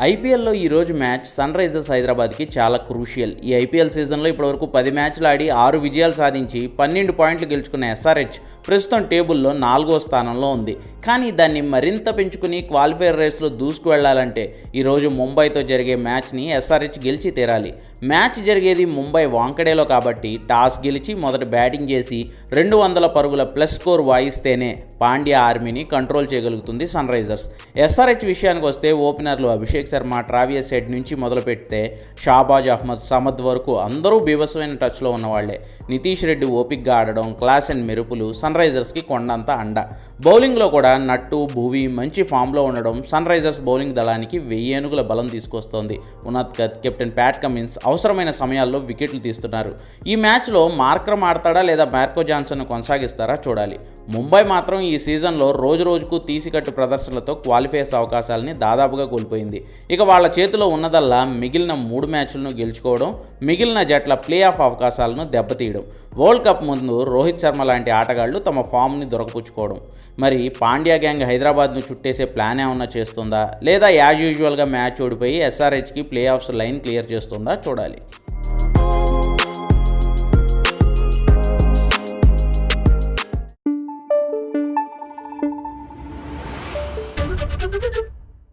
ఐపీఎల్లో ఈరోజు match sun Risers హైదరాబాద్కి చాలా క్రూషియల్. ఈ ఐపీఎల్ సీజన్లో ఇప్పటివరకు పది మ్యాచ్లు ఆడి ఆరు విజయాలు సాధించి పన్నెండు పాయింట్లు గెలుచుకున్న ఎస్ఆర్హెచ్ ప్రస్తుతం టేబుల్లో నాలుగో స్థానంలో ఉంది. కానీ దాన్ని మరింత పెంచుకుని క్వాలిఫైర్ రేస్లో దూసుకు వెళ్ళాలంటే ఈరోజు ముంబైతో జరిగే మ్యాచ్ని ఎస్ఆర్హెచ్ గెలిచి తీరాలి. మ్యాచ్ జరిగేది ముంబై వాంకడేలో కాబట్టి టాస్ గెలిచి మొదట బ్యాటింగ్ చేసి రెండు వందల పరుగుల ప్లస్ స్కోర్ వాయిస్తేనే పాండ్యా ఆర్మీని కంట్రోల్ చేయగలుగుతుంది సన్ రైజర్స్. ఎస్ఆర్హెచ్ విషయానికి వస్తే ఓపెనర్లు అభిషేక్ శర్మ ట్రావియస్ హెడ్ నుంచి మొదలు పెడితే షాబాజ్ అహ్మద్ సమద్ వరకు అందరూ బీభత్సమైన టచ్లో ఉన్నవాళ్ళే. నితీష్ రెడ్డి ఓపిక్గా ఆడడం క్లాస్ అండ్ మెరుపులు సన్ రైజర్స్కి కొండంత అండ. బౌలింగ్లో కూడా నట్టు భువి మంచి ఫామ్లో ఉండడం సన్ రైజర్స్ బౌలింగ్ దళానికి వెయ్యేనుగుల బలం తీసుకొస్తోంది. ఉన్నత్ కెప్టెన్ ప్యాట్ కమిన్స్ అవసరమైన సమయాల్లో వికెట్లు తీస్తున్నారు. ఈ మ్యాచ్లో మార్క్రమ్ ఆడతాడా లేదా మార్కో జాన్సన్ కొనసాగిస్తారా చూడాలి. ముంబై మాత్రం ఈ సీజన్లో రోజు రోజుకు తీసికట్టు ప్రదర్శనలతో క్వాలిఫైర్స్ అవకాశాలని దాదాపుగా కోల్పోయింది. ఇక వాళ్ళ చేతిలో ఉన్నదల్లా మిగిలిన మూడు మ్యాచ్లను గెలుచుకోవడం మిగిలిన జట్ల ప్లే ఆఫ్ అవకాశాలను దెబ్బతీయడం వరల్డ్ కప్ ముందు రోహిత్ శర్మ లాంటి ఆటగాళ్ళు తమ ఫామ్ని దొరకపుచ్చుకోవడం. మరి పాండ్యా గ్యాంగ్ హైదరాబాద్ను చుట్టేసే ప్లాన్ ఏమన్నా చేస్తుందా? లేదా యాజ్ యూజువల్గా మ్యాచ్ ఓడిపోయి ఎస్ఆర్హెచ్కి ప్లే ఆఫ్స్ లైన్ క్లియర్ చేస్తుందా? చూడాలి.